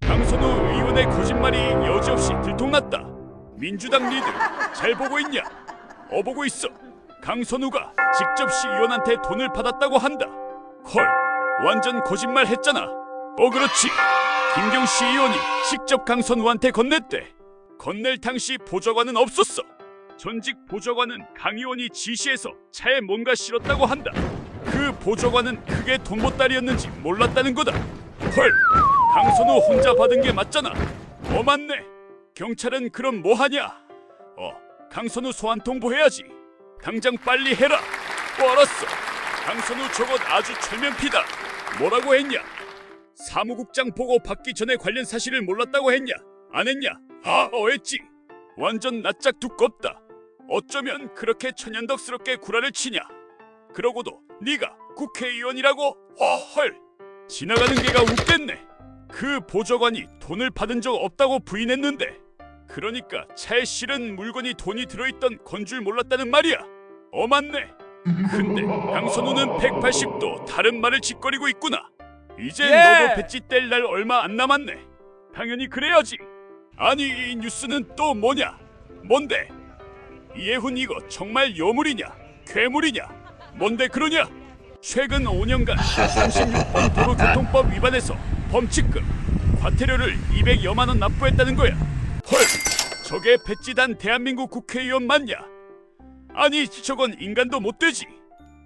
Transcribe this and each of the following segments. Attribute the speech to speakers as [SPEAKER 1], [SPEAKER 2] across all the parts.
[SPEAKER 1] 강선우 의원의 거짓말이 여지없이 들통났다. 민주당 리드 잘 보고 있냐? 어보고 있어. 강선우가 직접 시의원한테 돈을 받았다고 한다. 헐, 완전 거짓말 했잖아. 어 그렇지. 김경 시의원이 직접 강선우한테 건넸대. 건넬 당시 보좌관은 없었어. 전직 보좌관은 강 의원이 지시해서 차에 뭔가 실었다고 한다. 그 보좌관은 그게 돈보따리였는지 몰랐다는 거다. 헐, 강선우 혼자 받은 게 맞잖아. 어 맞네. 경찰은 그럼 뭐 하냐? 어, 강선우 소환 통보해야지. 당장 빨리 해라. 어, 알았어. 강선우 저것 아주 철면피다. 뭐라고 했냐? 사무국장 보고 받기 전에 관련 사실을 몰랐다고 했냐? 안 했냐? 아, 어 했지. 완전 낯짝 두껍다. 어쩌면 그렇게 천연덕스럽게 구라를 치냐? 그러고도 네가 국회의원이라고? 어헐. 지나가는 개가 웃겠네. 그 보좌관이 돈을 받은 적 없다고 부인했는데 그러니까 차에 실은 물건이 돈이 들어있던 건 줄 몰랐다는 말이야. 어 맞네. 근데 강선우는 180도 다른 말을 짓거리고 있구나. 이제
[SPEAKER 2] 예.
[SPEAKER 1] 너도 배지 뗄 날 얼마 안 남았네. 당연히 그래야지. 아니 이 뉴스는 또 뭐냐? 뭔데? 이해훈 이거 정말 여물이냐? 괴물이냐? 뭔데 그러냐? 최근 5년간 36번 도로교통법 위반해서 범칙금 과태료를 200여만 원 납부했다는 거야. 헐, 저게 배지단 대한민국 국회의원 맞냐? 아니 저건 인간도 못 되지.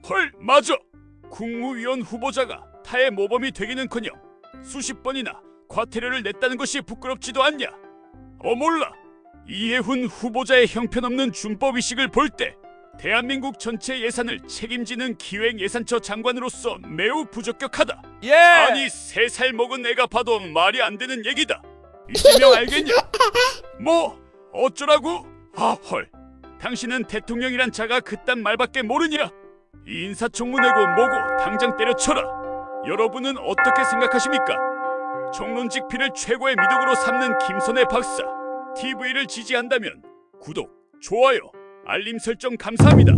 [SPEAKER 1] 헐, 맞아. 국무위원 후보자가 타의 모범이 되기는커녕 수십 번이나 과태료를 냈다는 것이 부끄럽지도 않냐? 어 몰라. 이해훈 후보자의 형편없는 준법 의식을 볼 때 대한민국 전체 예산을 책임지는 기획예산처 장관으로서 매우 부적격하다.
[SPEAKER 2] 예.
[SPEAKER 1] 아니 세 살 먹은 애가 봐도 말이 안 되는 얘기다. 이재명 알겠냐? 뭐 어쩌라고? 아 헐. 당신은 대통령이란 자가 그딴 말밖에 모르냐? 이 인사청문회고 뭐고 당장 때려쳐라. 여러분은 어떻게 생각하십니까? 총론직 피를 최고의 미덕으로 삼는 김선혜 박사. TV를 지지한다면 구독, 좋아요, 알림 설정 감사합니다.